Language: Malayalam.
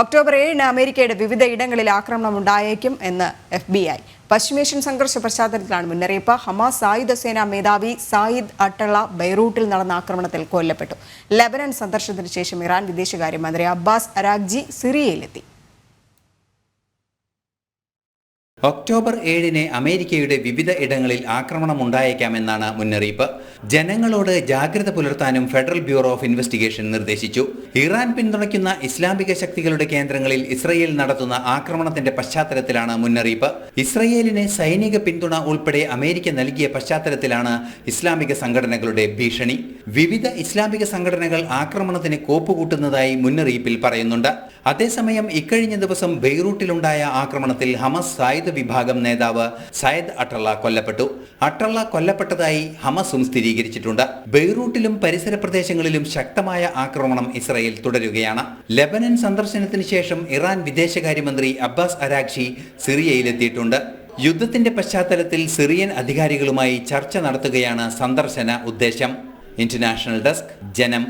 ഒക്ടോബർ ഏഴിന് അമേരിക്കയുടെ വിവിധ ഇടങ്ങളിൽ ആക്രമണം ഉണ്ടായേക്കും എന്ന് എഫ് ബി ഐ. പശ്ചിമേഷ്യൻ സംഘർഷ പശ്ചാത്തലത്തിലാണ് മുന്നറിയിപ്പ്. ഹമാസ് സായുധ സേനാ മേധാവി സായിദ് അട്ടള ബൈറൂട്ടിൽ നടന്ന ആക്രമണത്തിൽ കൊല്ലപ്പെട്ടു. ലെബനൻ സന്ദർശനത്തിന് ശേഷം ഇറാൻ വിദേശകാര്യമന്ത്രി അബ്ബാസ് അരാഗ്ജി സിറിയയിലെത്തി. ഒക്ടോബർ ഏഴിന് അമേരിക്കയുടെ വിവിധ ഇടങ്ങളിൽ ആക്രമണം ഉണ്ടായേക്കാമെന്നാണ് മുന്നറിയിപ്പ്. ജനങ്ങളോട് ജാഗ്രത പുലർത്താനും ഫെഡറൽ ബ്യൂറോ ഓഫ് ഇൻവെസ്റ്റിഗേഷൻ നിർദ്ദേശിച്ചു. ഇറാൻ പിന്തുണയ്ക്കുന്ന ഇസ്ലാമിക ശക്തികളുടെ കേന്ദ്രങ്ങളിൽ ഇസ്രയേൽ നടത്തുന്ന ആക്രമണത്തിന്റെ പശ്ചാത്തലത്തിലാണ് മുന്നറിയിപ്പ്. ഇസ്രയേലിന് സൈനിക പിന്തുണ ഉൾപ്പെടെ അമേരിക്ക നൽകിയ പശ്ചാത്തലത്തിലാണ് ഇസ്ലാമിക സംഘടനകളുടെ ഭീഷണി. വിവിധ ഇസ്ലാമിക സംഘടനകൾ ആക്രമണത്തിന് കോപ്പുകൂട്ടുന്നതായി മുന്നറിയിപ്പിൽ പറയുന്നുണ്ട്. അതേസമയം ഇക്കഴിഞ്ഞ ദിവസം ബെയ്റൂട്ടിലുണ്ടായ ആക്രമണത്തിൽ ഹമസ് സായുധ വിഭാഗം നേതാവ് സയദ് അട്ടള്ള കൊല്ലപ്പെട്ടു. അട്ടള്ള കൊല്ലപ്പെട്ടതായി ഹമസും സ്ഥിരീകരിച്ചിട്ടുണ്ട്. ബെയ്റൂട്ടിലും പരിസര പ്രദേശങ്ങളിലും ശക്തമായ ആക്രമണം ഇസ്രയേൽ തുടരുകയാണ്. ലെബനൻ സന്ദർശനത്തിന് ശേഷം ഇറാൻ വിദേശകാര്യമന്ത്രി അബ്ബാസ് അരാക്ഷി സിറിയയിലെത്തിയിട്ടുണ്ട്. യുദ്ധത്തിന്റെ പശ്ചാത്തലത്തിൽ സിറിയൻ അധികാരികളുമായി ചർച്ച നടത്തുകയാണ് സന്ദർശന ഉദ്ദേശം. ഇന്റർനാഷണൽ ഡെസ്ക് ജനം.